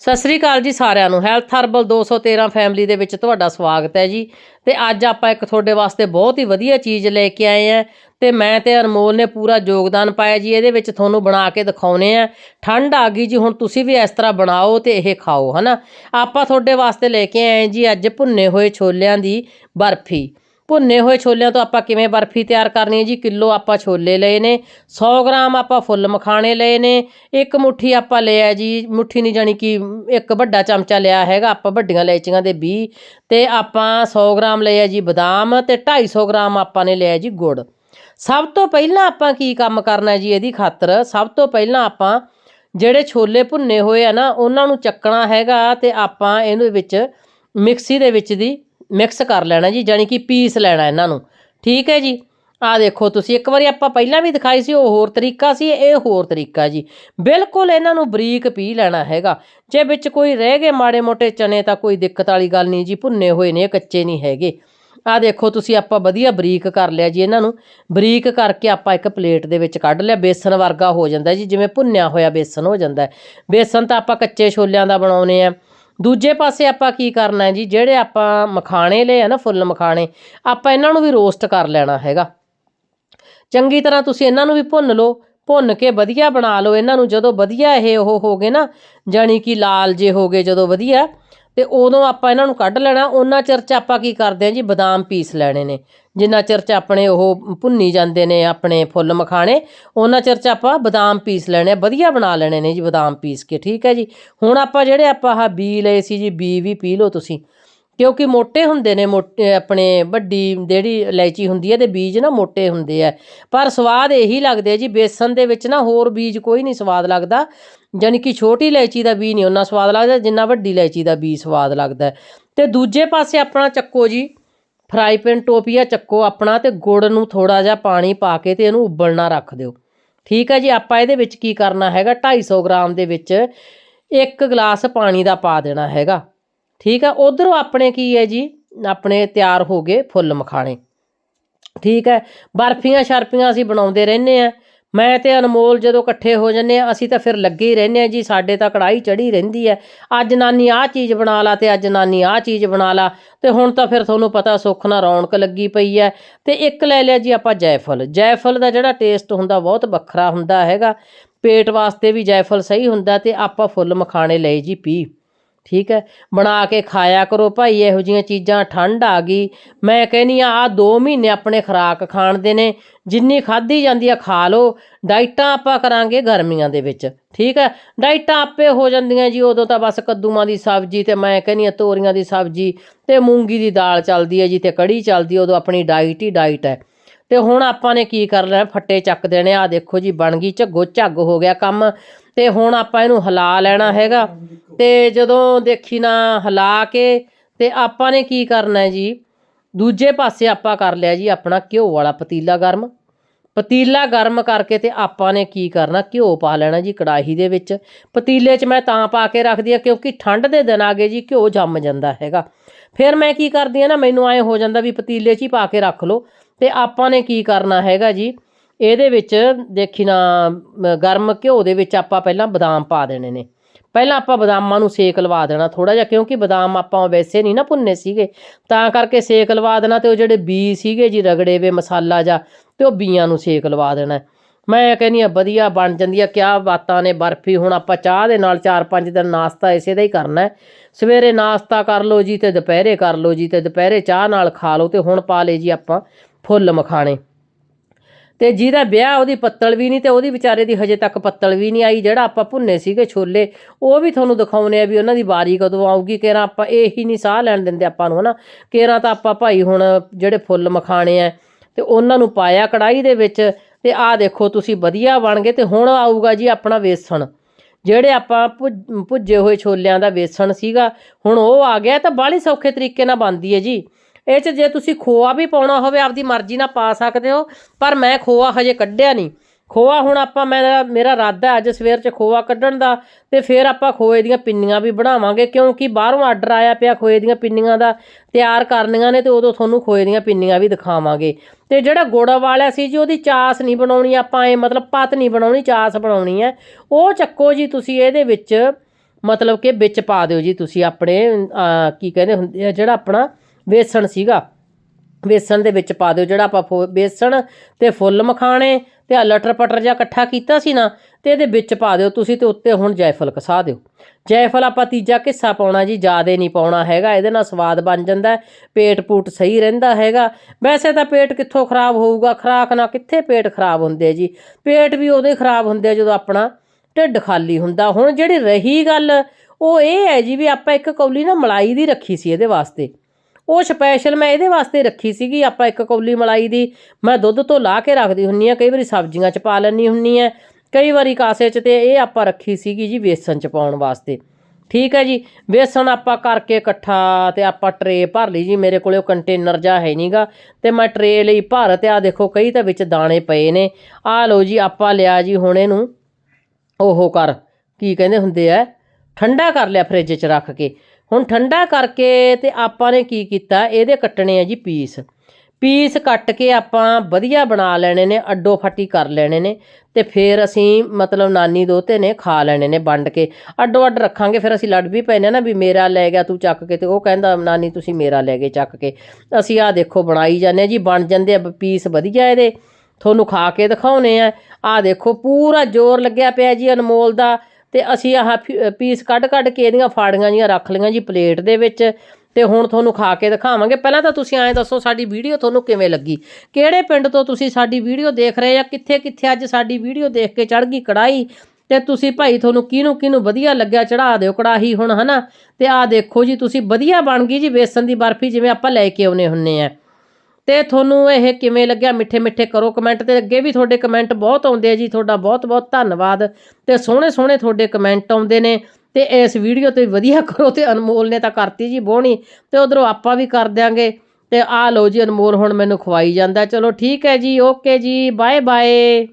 ਸਤਿ ਸ੍ਰੀ ਅਕਾਲ ਜੀ ਸਾਰਿਆਂ ਨੂੰ। ਹੈਲਥ ਹਰਬਲ 213 ਫੈਮਿਲੀ ਦੇ ਵਿੱਚ ਤੁਹਾਡਾ ਸਵਾਗਤ ਹੈ ਜੀ। ਤੇ ਅੱਜ ਆਪਾਂ ਇੱਕ ਤੁਹਾਡੇ ਵਾਸਤੇ ਬਹੁਤ ਹੀ ਵਧੀਆ ਚੀਜ਼ ਲੈ ਕੇ ਆਏ ਆ ਤੇ ਮੈਂ ਤੇ ਅਨਮੋਲ ਨੇ ਪੂਰਾ ਯੋਗਦਾਨ ਪਾਇਆ ਜੀ। ਇਹਦੇ ਵਿੱਚ ਤੁਹਾਨੂੰ ਬਣਾ ਕੇ ਦਿਖਾਉਨੇ ਆ ਠੰਡ ਆ ਗਈ ਜੀ, ਹੁਣ ਤੁਸੀਂ ਵੀ ਇਸ ਤਰ੍ਹਾਂ ਬਣਾਓ ਤੇ ਇਹ ਖਾਓ, ਹਨਾ? ਆਪਾਂ ਤੁਹਾਡੇ ਵਾਸਤੇ ਲੈ ਕੇ ਆਏ ਜੀ ਅੱਜ ਭੁੰਨੇ ਹੋਏ ਛੋਲਿਆਂ ਦੀ ਬਰਫੀ। ਭੁੰਨੇ ਹੋਏ ਛੋਲਿਆਂ ਤੋਂ ਆਪਾਂ ਕਿਵੇਂ ਬਰਫੀ ਤਿਆਰ ਕਰਨੀ ਹੈ ਜੀ? ਕਿਲੋ ਆਪਾਂ ਛੋਲੇ ਲਏ ਨੇ 100 ਗ੍ਰਾਮ ਆਪਾਂ ਫੁੱਲ ਮਖਾਣੇ ਲਏ ਨੇ, ਇੱਕ ਮੁੱਠੀ ਆਪਾਂ ਲਿਆ ਜੀ, ਮੁੱਠੀ ਨਹੀਂ ਜਾਣੀ ਕਿ ਇੱਕ ਵੱਡਾ ਚਮਚਾ ਲਿਆ ਹੈਗਾ, ਆਪਾਂ ਵੱਡੀਆਂ ਲੈਚੀਆਂ ਦੇ 20 ਤੇ ਆਪਾਂ 100 ਗ੍ਰਾਮ ਲਿਆ ਜੀ ਬਦਾਮ ਤੇ 250 ਗ੍ਰਾਮ ਆਪਾਂ ਨੇ ਲਿਆ ਜੀ ਗੁੜ। ਸਭ ਤੋਂ ਪਹਿਲਾਂ ਆਪਾਂ ਕੀ ਕੰਮ ਕਰਨਾ ਜੀ ਇਹਦੀ ਖਾਤਰ? ਸਭ ਤੋਂ ਪਹਿਲਾਂ ਆਪਾਂ ਜਿਹੜੇ ਛੋਲੇ ਭੁੰਨੇ ਹੋਏ ਆ ਨਾ, ਉਹਨਾਂ ਨੂੰ ਚੱਕਣਾ ਹੈਗਾ ਤੇ ਆਪਾਂ ਇਹਦੇ ਵਿੱਚ ਮਿਕਸੀ ਦੇ ਵਿੱਚ ਦੀ ਮਿਕਸ ਕਰ ਲੈਣਾ ਜੀ ਜਾਨੀ ਕਿ ਪੀਸ ਲੈਣਾ ਇਹਨਾਂ ਨੂੰ। ਠੀਕ ਹੈ ਜੀ? ਆ ਦੇਖੋ ਤੁਸੀਂ, ਇੱਕ ਵਾਰੀ ਆਪਾਂ ਪਹਿਲਾਂ ਵੀ ਦਿਖਾਈ ਸੀ, ਉਹ ਹੋਰ ਤਰੀਕਾ ਸੀ, ਇਹ ਹੋਰ ਤਰੀਕਾ ਜੀ। ਬਿਲਕੁਲ ਇਹਨਾਂ ਨੂੰ ਬਰੀਕ ਪੀ ਲੈਣਾ ਹੈਗਾ। ਜੇ ਵਿੱਚ ਕੋਈ ਰਹਿ ਗਏ ਮਾੜੇ ਮੋਟੇ ਚਨੇ, ਤਾਂ ਕੋਈ ਦਿੱਕਤ ਵਾਲੀ ਗੱਲ ਨਹੀਂ ਜੀ, ਭੁੰਨੇ ਹੋਏ ਨੇ ਇਹ ਕੱਚੇ ਨਹੀਂ ਹੈਗੇ। ਆ ਦੇਖੋ ਤੁਸੀਂ, ਆਪਾਂ ਵਧੀਆ ਬਰੀਕ ਕਰ ਲਿਆ ਜੀ ਇਹਨਾਂ ਨੂੰ। ਬਰੀਕ ਕਰਕੇ ਆਪਾਂ ਇੱਕ ਪਲੇਟ ਦੇ ਵਿੱਚ ਕੱਢ ਲਿਆ, ਬੇਸਨ ਵਰਗਾ ਹੋ ਜਾਂਦਾ ਜੀ, ਜਿਵੇਂ ਭੁੰਨਿਆ ਹੋਇਆ ਬੇਸਨ ਹੋ ਜਾਂਦਾ ਬੇਸਨ ਤਾਂ ਆਪਾਂ ਕੱਚੇ ਛੋਲਿਆਂ ਦਾ ਬਣਾਉਨੇ ਆ। ਦੂਜੇ ਪਾਸੇ ਆਪਾਂ ਕੀ ਕਰਨਾ ਹੈ ਜੀ, ਜਿਹੜੇ ਆਪਾਂ ਮਖਾਣੇ ਲਏ ਆ ਨਾ, ਫੁੱਲ ਮਖਾਣੇ, ਆਪਾਂ ਇਹਨਾਂ ਨੂੰ ਵੀ ਰੋਸਟ ਕਰ ਲੈਣਾ ਹੈਗਾ। ਚੰਗੀ ਤਰ੍ਹਾਂ ਤੁਸੀਂ ਇਹਨਾਂ ਨੂੰ ਵੀ ਭੁੰਨ ਲਓ, ਭੁੰਨ ਕੇ ਵਧੀਆ ਬਣਾ ਲਓ। ਇਹਨਾਂ ਨੂੰ ਜਦੋਂ ਵਧੀਆ ਇਹ ਉਹ ਹੋ ਗਏ ਨਾ, ਜਾਣੀ ਕਿ ਲਾਲ ਜੇ ਹੋ ਗਏ, ਜਦੋਂ ਵਧੀਆ ਤੇ ਉਦੋਂ ਆਪਾਂ ਇਹਨਾਂ ਨੂੰ ਕੱਢ ਲੈਣਾ। ਉਹਨਾਂ ਚਿਰ ਚ ਆਪਾਂ ਕੀ ਕਰਦੇ ਹਾਂ ਜੀ? ਬਦਾਮ ਪੀਸ ਲੈਣੇ ਨੇ। ਜਿੰਨਾ ਚਿਰ ਚ ਆਪਣੇ ਉਹ ਭੁੰਨੀ ਜਾਂਦੇ ਨੇ ਆਪਣੇ ਫੁੱਲ ਮਖਾਣੇ, ਉਹਨਾਂ ਚਿਰ ਚ ਆਪਾਂ ਬਦਾਮ ਪੀਸ ਲੈਣੇ ਆ। ਵਧੀਆ ਬਣਾ ਲੈਣੇ ਨੇ ਜੀ ਬਦਾਮ ਪੀਸ ਕੇ, ਠੀਕ ਹੈ ਜੀ? ਹੁਣ ਆਪਾਂ ਜਿਹੜੇ ਆਪਾਂ ਆਹ ਬੀ ਲਏ ਸੀ ਜੀ, ਬੀ ਵੀ ਪੀ ਲਓ ਤੁਸੀਂ। ਕਿਉਂਕਿ ਮੋਟੇ ਹੁੰਦੇ ਨੇ, ਮੋਟੇ ਆਪਣੇ ਵੱਡੀ ਜਿਹੜੀ ਇਲਾਇਚੀ ਹੁੰਦੀ ਹੈ ਤੇ ਬੀਜ ਨਾ ਮੋਟੇ ਹੁੰਦੇ ਆ। ਪਰ ਸਵਾਦ ਇਹੀ ਲੱਗਦੇ ਜੀ, ਬੇਸਨ ਦੇ ਵਿੱਚ ਨਾ ਹੋਰ ਬੀਜ ਕੋਈ ਨਹੀਂ ਸਵਾਦ ਲੱਗਦਾ। ਯਾਨੀ ਕਿ ਛੋਟੀ ਇਲਾਇਚੀ ਦਾ ਬੀਜ ਨਹੀਂ ਉਹਨਾਂ ਸਵਾਦ ਲੱਗਦਾ, ਜਿੰਨਾ ਵੱਡੀ ਇਲਾਇਚੀ ਦਾ ਬੀਜ ਸਵਾਦ ਲੱਗਦਾ। ਤੇ ਦੂਜੇ ਪਾਸੇ ਆਪਣਾ ਚੱਕੋ ਜੀ, ਫਰਾਈ ਪੈਨ ਟੋਪੀਆ ਚੱਕੋ ਆਪਣਾ ਤੇ ਗੁੜ ਨੂੰ ਥੋੜਾ ਜਿਹਾ ਪਾਣੀ ਪਾ ਕੇ ਤੇ ਇਹਨੂੰ ਉਬਲਣਾ ਰੱਖ ਦਿਓ। ਠੀਕ ਹੈ ਜੀ, ਆਪਾਂ ਇਹਦੇ ਵਿੱਚ ਕੀ ਕਰਨਾ ਹੈਗਾ? 250 ਗ੍ਰਾਮ ਦੇ ਵਿੱਚ ਇੱਕ ਗਲਾਸ ਪਾਣੀ ਦਾ ਪਾ ਦੇਣਾ ਹੈਗਾ। ਠੀਕ ਹੈ ਉਧਰੋਂ ਆਪਣੇ ਕੀ ਹੈ ਜੀ? ਆਪਣੇ ਤਿਆਰ ਹੋ ਗਏ ਫੁੱਲ ਮਖਾਣੇ। ਠੀਕ ਹੈ, ਬਰਫੀਆਂ ਸ਼ਰਫੀਆਂ ਅਸੀਂ ਬਣਾਉਂਦੇ ਰਹਿੰਦੇ ਆ ਮੈਂ ਤੇ ਅਨਮੋਲ ਜਦੋਂ ਇਕੱਠੇ ਹੋ ਜੰਨੇ ਆ ਅਸੀਂ ਤਾਂ ਫਿਰ ਲੱਗੇ ਹੀ ਰਹਿੰਦੇ ਆ ਜੀ, ਸਾਡੇ ਤਾਂ ਕੜਾਈ ਚੜੀ ਰਹਿੰਦੀ ਹੈ। ਅੱਜ ਨਾਨੀ ਆਹ ਚੀਜ਼ ਬਣਾ ਲਾ ਤੇ ਅੱਜ ਨਾਨੀ ਆਹ ਚੀਜ਼ ਬਣਾ ਲਾ ਤੇ ਹੁਣ ਤਾਂ ਫਿਰ ਤੁਹਾਨੂੰ ਪਤਾ ਸੁੱਖ ਨਾਲ ਰੌਣਕ ਲੱਗੀ ਪਈ ਹੈ। ਤੇ ਇੱਕ ਲੈ ਲਿਆ ਜੀ ਆਪਾਂ ਜੈਫਲ। ਜੈਫਲ ਦਾ ਜਿਹੜਾ ਟੇਸਟ ਹੁੰਦਾ ਬਹੁਤ ਵੱਖਰਾ ਹੁੰਦਾ ਹੈਗਾ। ਪੇਟ ਵਾਸਤੇ ਵੀ ਜੈਫਲ ਸਹੀ ਹੁੰਦਾ ਤੇ ਆਪਾਂ ਫੁੱਲ ਮਖਾਣੇ ਲਏ ਜੀ ਪੀ। ਠੀਕ ਹੈ? ਬਣਾ ਕੇ ਖਾਇਆ ਕਰੋ ਭਾਈ, ਇਹੋ ਜੀਆਂ ਚੀਜ਼ਾਂ ਠੰਡ ਆ ਗਈ। ਮੈਂ ਕਹਿੰਨੀ ਆ ਆ 2 ਮਹੀਨੇ ਆਪਣੇ ਖੁਰਾਕ ਖਾਣ ਦੇ ਨੇ, ਜਿੰਨੀ ਖਾਧੀ ਜਾਂਦੀ ਆ ਖਾ ਲਓ। ਡਾਈਟਾਂ ਆਪਾਂ ਕਰਾਂਗੇ ਗਰਮੀਆਂ ਦੇ ਵਿੱਚ, ਠੀਕ ਹੈ? ਡਾਈਟਾਂ ਆਪੇ ਹੋ ਜਾਂਦੀਆਂ ਜੀ, ਉਦੋਂ ਤਾਂ ਬਸ ਕੱਦੂਆਂ ਦੀ ਸਬਜ਼ੀ ਤੇ ਮੈਂ ਕਹਿੰਨੀ ਆ ਤੋਰੀਆਂ ਦੀ ਸਬਜ਼ੀ ਤੇ ਮੂੰਗੀ ਦੀ ਦਾਲ ਚੱਲਦੀ ਹੈ ਜੀ ਤੇ ਕੜੀ ਚੱਲਦੀ ਉਦੋਂ ਆਪਣੀ ਡਾਈਟ ਹੀ ਡਾਈਟ ਹੈ। ਤੇ ਹੁਣ ਆਪਾਂ ਨੇ ਕੀ ਕਰ ਲੈਣਾ, ਫੱਟੇ ਚੱਕ ਦੇਣੇ ਆ ਦੇਖੋ ਜੀ, ਬਣ ਗਈ ਝੱਗੋ, ਝੱਗ ਹੋ ਗਿਆ ਕੰਮ। ਤੇ ਹੁਣ ਆਪਾਂ ਇਹਨੂੰ ਹਿਲਾ ਲੈਣਾ ਹੈਗਾ। ਤੇ ਜਦੋਂ ਦੇਖੀ ਨਾ ਹਿਲਾ ਕੇ, ਤੇ ਆਪਾਂ ਨੇ ਕੀ ਕਰਨਾ ਹੈ ਜੀ? ਦੂਜੇ ਪਾਸੇ ਆਪਾਂ ਕਰ ਲਿਆ ਜੀ ਆਪਣਾ ਘਿਓ ਵਾਲਾ ਪਤੀਲਾ ਗਰਮ। ਪਤੀਲਾ ਗਰਮ ਕਰਕੇ ਤੇ ਆਪਾਂ ਨੇ ਕੀ ਕਰਨਾ? ਘਿਓ ਪਾ ਲੈਣਾ ਜੀ ਕੜਾਹੀ ਦੇ ਵਿੱਚ। ਪਤੀਲੇ 'ਚ ਮੈਂ ਤਾਂ ਪਾ ਕੇ ਰੱਖਦੀ ਆ ਕਿਉਂਕਿ ਠੰਡ ਦੇ ਦਿਨ ਆ ਗਏ ਜੀ, ਘਿਓ ਜੰਮ ਜਾਂਦਾ ਹੈਗਾ। ਫਿਰ ਮੈਂ ਕੀ ਕਰਦੀ ਆ ਨਾ, ਮੈਨੂੰ ਐ ਹੋ ਜਾਂਦਾ ਵੀ ਪਤੀਲੇ 'ਚ ਹੀ ਪਾ ਕੇ ਰੱਖ ਲਓ। ਤੇ ਆਪਾਂ ਨੇ ਕੀ ਕਰਨਾ ਹੈਗਾ ਜੀ? ਇਹਦੇ ਵਿੱਚ ਦੇਖੀ ਨਾ ਮ, ਗਰਮ ਘਿਓ ਦੇ ਵਿੱਚ ਆਪਾਂ ਪਹਿਲਾਂ ਬਦਾਮ ਪਾ ਦੇਣੇ ਨੇ। ਪਹਿਲਾਂ ਆਪਾਂ ਬਦਾਮਾਂ ਨੂੰ ਸੇਕ ਲਵਾ ਦੇਣਾ ਥੋੜਾ ਜਿਹਾ ਕਿਉਂਕਿ ਬਦਾਮ ਆਪਾਂ ਵੈਸੇ ਨਹੀਂ ਨਾ ਭੁੰਨੇ ਸੀਗੇ। ਤਾਂ ਕਰਕੇ ਸੇਕ ਲਵਾ ਦੇਣਾ ਤੇ ਉਹ ਜਿਹੜੇ ਬੀ ਸੀਗੇ ਜੀ ਰਗੜੇ ਵੇ ਮਸਾਲਾ ਜਾ ਤੇ ਉਹ ਬੀਆਂ ਨੂੰ ਸੇਕ ਲਵਾ ਦੇਣਾ। ਮੈਂ ਕਹਿੰਨੀ ਆ ਵਧੀਆ ਬਣ ਜਾਂਦੀ ਆ ਕਿਆ ਬਾਤਾਂ ਨੇ ਬਰਫੀ। ਹੁਣ ਆਪਾਂ ਚਾਹ ਦੇ ਨਾਲ 4-5 ਦਿਨ ਨਾਸ਼ਤਾ ਇਸੇ ਦਾ ਹੀ ਕਰਨਾ ਸਵੇਰੇ ਨਾਸ਼ਤਾ ਕਰ ਲਓ ਜੀ ਤੇ ਦੁਪਹਿਰੇ ਕਰ ਲਓ ਜੀ ਤੇ ਦੁਪਹਿਰੇ ਚਾਹ ਨਾਲ ਖਾ ਲਓ ਤੇ ਹੁਣ ਪਾ ਲਏ ਜੀ ਆਪਾਂ ਫੁੱਲ ਮਖਾਣੇ। ਤੇ ਜਿਹਦਾ ਵਿਆਹ ਉਹਦੀ ਪੱਤਲ ਵੀ ਨਹੀਂ ਤੇ ਉਹਦੀ ਵਿਚਾਰੇ ਦੀ ਹਜੇ ਤੱਕ ਪੱਤਲ ਵੀ ਨਹੀਂ ਆਈ, ਜਿਹੜਾ ਆਪਾਂ ਭੁੰਨੇ ਸੀਗੇ ਛੋਲੇ, ਉਹ ਵੀ ਤੁਹਾਨੂੰ ਦਿਖਾਉਨੇ ਆ ਵੀ ਉਹਨਾਂ ਦੀ ਵਾਰੀ ਕਦੋਂ ਆਊਗੀ ਕਿਹੜਾ ਆਪਾਂ ਇਹੀ ਨਹੀਂ ਸਾਹ ਲੈਣ ਦਿੰਦੇ ਆਪਾਂ ਨੂੰ, ਹਨਾ? ਕਿਹੜਾ ਤਾਂ ਆਪਾਂ ਭਾਈ ਹੁਣ ਜਿਹੜੇ ਫੁੱਲ ਮਖਾਣੇ ਆ, ਤੇ ਉਹਨਾਂ ਨੂੰ ਪਾਇਆ ਕੜਾਈ ਦੇ ਵਿੱਚ, ਤੇ ਆਹ ਦੇਖੋ ਤੁਸੀਂ ਵਧੀਆ ਬਣ ਗਏ ਤੇ ਹੁਣ ਆਊਗਾ ਜੀ ਆਪਣਾ ਵੇਸਣ। ਜਿਹੜੇ ਆਪਾਂ ਭੁੱਜ- ਭੁੱਜੇ ਹੋਏ ਛੋਲਿਆਂ ਦਾ ਵੇਸਣ ਸੀਗਾ, ਹੁਣ ਉਹ ਆ ਗਿਆ ਤਾਂ ਬਾਹਲੀ ਸੌਖੇ ਤਰੀਕੇ ਨਾਲ ਬਣਦੀ ਹੈ ਜੀ। ਇਹ 'ਚ ਜੇ ਤੁਸੀਂ ਖੋਆ ਵੀ ਪਾਉਣਾ ਹੋਵੇ, ਆਪਦੀ ਮਰਜ਼ੀ ਨਾਲ ਪਾ ਸਕਦੇ ਹੋ, ਪਰ ਮੈਂ ਖੋਆ ਹਜੇ ਕੱਢਿਆ ਨਹੀਂ। ਖੋਆ ਹੁਣ ਆਪਾਂ ਮੇਰਾ ਮੇਰਾ ਇਰਾਦਾ ਹੈ ਅੱਜ ਸਵੇਰ 'ਚ ਖੋਆ ਕੱਢਣ ਦਾ, ਤੇ ਫਿਰ ਆਪਾਂ ਖੋਏ ਦੀਆਂ ਪਿੰਨੀਆਂ ਵੀ ਬਣਾਵਾਂਗੇ, ਕਿਉਂਕਿ ਬਾਹਰੋਂ ਆਰਡਰ ਆਇਆ ਪਿਆ ਖੋਏ ਦੀਆਂ ਪਿੰਨੀਆਂ ਦਾ, ਤਿਆਰ ਕਰਨੀਆਂ ਨੇ ਤੇ ਉਦੋਂ ਤੁਹਾਨੂੰ ਖੋਏ ਦੀਆਂ ਪਿੰਨੀਆਂ ਵੀ ਦਿਖਾਵਾਂਗੇ। ਤੇ ਜਿਹੜਾ ਗੁੜ ਵਾਲਾ ਸੀ ਜੀ, ਉਹਦੀ ਚਾਸ ਨਹੀਂ ਬਣਾਉਣੀ, ਆਪਾਂ ਐ ਮਤਲਬ ਪਤ ਨਹੀਂ ਬਣਾਉਣੀ, ਚਾਸ ਬਣਾਉਣੀ ਹੈ। ਉਹ ਚੱਕੋ ਜੀ ਤੁਸੀਂ ਇਹਦੇ ਵਿੱਚ, ਮਤਲਬ ਕਿ ਵਿੱਚ ਪਾ ਦਿਓ ਜੀ ਤੁਸੀਂ ਆਪਣੇ ਕੀ ਕਹਿੰਦੇ ਹੁੰਦੇ ਆ, ਜਿਹੜਾ ਆਪਣਾ ਵੇਸਣ ਸੀਗਾ। ਵੇਸਣ ਦੇ ਵਿੱਚ ਪਾ ਦਿਓ ਜਿਹੜਾ ਆਪਾਂ ਫੋ- ਵੇਸਣ ਤੇ ਫੁੱਲ ਮਖਾਣੇ ਤੇ ਆਹ ਲਟਰ ਪਟਰ ਜਿਹਾ ਇਕੱਠਾ ਕੀਤਾ ਸੀ ਨਾ ਤੇ ਇਹਦੇ ਵਿੱਚ ਪਾ ਦਿਓ ਤੁਸੀਂ ਤੇ ਉੱਤੇ ਹੁਣ ਜੈਫਲ ਕਸਾ ਦਿਓ। ਜੈਫਲ ਆਪਾਂ ਤੀਜਾ ਕਿੱਸਾ ਪਾਉਣਾ ਜੀ, ਜ਼ਿਆਦੇ ਨਹੀਂ ਪਾਉਣਾ ਹੈਗਾ, ਇਹਦੇ ਨਾਲ ਸਵਾਦ ਬਣ ਜਾਂਦਾ, ਪੇਟ ਪੂਟ ਸਹੀ ਰਹਿੰਦਾ ਹੈਗਾ। ਵੈਸੇ ਤਾਂ ਪੇਟ ਕਿੱਥੋਂ ਖਰਾਬ ਹੋਊਗਾ, ਖਰਾਕ ਨਾਲ ਕਿੱਥੇ ਪੇਟ ਖਰਾਬ ਹੁੰਦੇ ਜੀ? ਪੇਟ ਵੀ ਉਦੋਂ ਹੀ ਖਰਾਬ ਹੁੰਦੇ ਆ ਜਦੋਂ ਆਪਣਾ ਢਿੱਡ ਖਾਲੀ ਹੁੰਦਾ। ਹੁਣ ਜਿਹੜੀ ਰਹੀ ਗੱਲ, ਉਹ ਇਹ ਹੈ ਜੀ ਵੀ ਆਪਾਂ ਇੱਕ ਕੌਲੀ ਨਾ ਮਲਾਈ ਦੀ ਰੱਖੀ ਸੀ ਇਹਦੇ ਵਾਸਤੇ। ਉਹ ਸਪੈਸ਼ਲ ਮੈਂ ਇਹਦੇ ਵਾਸਤੇ ਰੱਖੀ ਸੀਗੀ, ਆਪਾਂ ਇੱਕ ਕੌਲੀ ਮਲਾਈ ਦੀ, ਮੈਂ ਦੁੱਧ ਤੋਂ ਲਾ ਕੇ ਰੱਖਦੀ ਹੁੰਨੀ ਆ, ਕਈ ਵਾਰੀ ਸਬਜ਼ੀਆਂ 'ਚ ਪਾ ਲੈਣੀ ਹੁੰਨੀ ਆ, ਕਈ ਵਾਰੀ ਕਾਸੇ 'ਚ ਤੇ ਇਹ ਆਪਾਂ ਰੱਖੀ ਸੀਗੀ ਜੀ ਵੇਸਣ 'ਚ ਪਾਉਣ ਵਾਸਤੇ। ਠੀਕ ਹੈ ਜੀ, ਵੇਸਣ ਆਪਾਂ ਕਰਕੇ ਇਕੱਠਾ ਤੇ ਆਪਾਂ ਟਰੇ ਭਰ ਲਈ ਜੀ, ਮੇਰੇ ਕੋਲੇ ਉਹ ਕੰਟੇਨਰ ਜਾ ਹੈ ਨਹੀਂਗਾ ਤੇ ਮੈਂ ਟਰੇ ਲਈ ਭਰ ਤੇ ਆ ਦੇਖੋ ਕਈ ਤਾਂ ਵਿੱਚ ਦਾਣੇ ਪਏ ਨੇ। ਆ ਲਓ ਜੀ, ਆਪਾਂ ਲਿਆ ਜੀ ਹੁਣ ਇਹਨੂੰ, ਉਹ ਕਰ, ਕੀ ਕਹਿੰਦੇ ਹੁੰਦੇ ਆ, ਠੰਡਾ ਕਰ ਲਿਆ ਫ੍ਰਿਜ 'ਚ ਰੱਖ ਕੇ। ਹੁਣ ਠੰਡਾ ਕਰਕੇ ਤੇ ਆਪਾਂ ਨੇ ਕੀ ਕੀਤਾ? ਇਹਦੇ ਕੱਟਣੇ ਆ ਜੀ ਪੀਸ। ਪੀਸ ਕੱਟ ਕੇ ਆਪਾਂ ਵਧੀਆ ਬਣਾ ਲੈਣੇ ਨੇ, ਅੱਡੋ ਫੱਟੀ ਕਰ ਲੈਣੇ ਨੇ ਤੇ ਫਿਰ ਅਸੀਂ ਮਤਲਬ ਨਾਨੀ ਦੋਤੇ ਨੇ ਖਾ ਲੈਣੇ ਨੇ ਵੰਡ ਕੇ। ਅੱਡੋ ਅੱਡ ਰੱਖਾਂਗੇ, ਫਿਰ ਅਸੀਂ ਲੜ ਵੀ ਪੈਨੇ ਨਾ ਵੀ ਮੇਰਾ ਲੈ ਗਿਆ, ਤੂੰ ਚੱਕ ਕੇ ਤੇ ਉਹ ਕਹਿੰਦਾ, ਨਾਨੀ, ਤੁਸੀਂ ਮੇਰਾ ਲੈ ਗਏ ਚੱਕ ਕੇ। ਅਸੀਂ ਆਹ ਦੇਖੋ ਬਣਾਈ ਜਾਂਦੇ ਆ ਜੀ, ਬਣ ਜਾਂਦੇ ਆ ਪੀਸ ਵਧੀਆ ਇਹਦੇ। ਤੁਹਾਨੂੰ ਖਾ ਕੇ ਦਿਖਾਉਨੇ ਆ। ਆਹ ਦੇਖੋ, ਪੂਰਾ ਜ਼ੋਰ ਲੱਗਿਆ ਪਿਆ ਜੀ ਅਨਮੋਲ ਦਾ। ਤੇ ਅਸੀਂ ਆਹ ਫੀ- ਪੀਸ ਕੱਢ ਕੱਢ ਕੇ ਇਹਦੀਆਂ ਫਾੜੀਆਂ ਜੀਆਂ ਰੱਖ ਲਈਆਂ ਜੀ ਪਲੇਟ ਦੇ ਵਿੱਚ। ਤੇ ਹੁਣ ਤੁਹਾਨੂੰ ਖਾ ਕੇ ਦਿਖਾਵਾਂਗੇ। ਪਹਿਲਾਂ ਤਾਂ ਤੁਸੀਂ ਐਂ ਦੱਸੋ, ਸਾਡੀ ਵੀਡੀਓ ਤੁਹਾਨੂੰ ਕਿਵੇਂ ਲੱਗੀ? ਕਿਹੜੇ ਪਿੰਡ ਤੋਂ ਤੁਸੀਂ ਸਾਡੀ ਵੀਡੀਓ ਦੇਖ ਰਹੇ ਆ? ਕਿੱਥੇ ਕਿੱਥੇ ਅੱਜ ਸਾਡੀ ਵੀਡੀਓ ਦੇਖ ਕੇ ਚੜ ਗਈ ਕੜਾਈ ਤੇ ਤੁਸੀਂ ਭਾਈ ਤੁਹਾਨੂੰ ਕਿਹਨੂੰ ਕਿਹਨੂੰ ਵਧੀਆ ਲੱਗਿਆ? ਚੜਾ ਦਿਓ ਕੜਾਹੀ ਹੁਣ, ਹਨਾ? ਤੇ ਆਹ ਦੇਖੋ ਜੀ, ਤੁਸੀਂ ਵਧੀਆ ਬਣ ਗਈ ਜੀ ਬੇਸਨ ਦੀ ਬਰਫੀ ਜਿਵੇਂ ਆਪਾਂ ਲੈ ਕੇ ਆਉਨੇ ਹੁੰਨੇ ਆ। ਤੇ ਤੁਹਾਨੂੰ ਇਹ ਕਿਵੇਂ ਲੱਗਿਆ? ਮਿੱਠੇ ਮਿੱਠੇ ਕਰੋ ਕਮੈਂਟ ਤੇ ਅੱਗੇ ਵੀ ਤੁਹਾਡੇ ਕਮੈਂਟ ਬਹੁਤ ਆਉਂਦੇ ਆ ਜੀ। ਤੁਹਾਡਾ ਬਹੁਤ ਬਹੁਤ ਧੰਨਵਾਦ ਤੇ ਸੋਹਣੇ ਸੋਹਣੇ ਤੁਹਾਡੇ ਕਮੈਂਟ ਆਉਂਦੇ ਨੇ ਤੇ ਇਸ ਵੀਡੀਓ ਤੇ ਵਧੀਆ ਕਰੋ ਤੇ ਅਨਮੋਲ ਨੇ ਤਾਂ ਕਰਤੀ ਜੀ ਬੋਣੀ ਤੇ ਉਧਰੋਂ ਆਪਾਂ ਵੀ ਕਰ ਦਿਆਂਗੇ ਤੇ ਆ ਲਓ ਜੀ ਅਨਮੋਲ ਹੁਣ ਮੈਨੂੰ ਖਵਾਈ ਜਾਂਦਾ। ਚਲੋ ਠੀਕ ਹੈ ਜੀ ਓਕੇ ਜੀ ਬਾਏ ਬਾਏ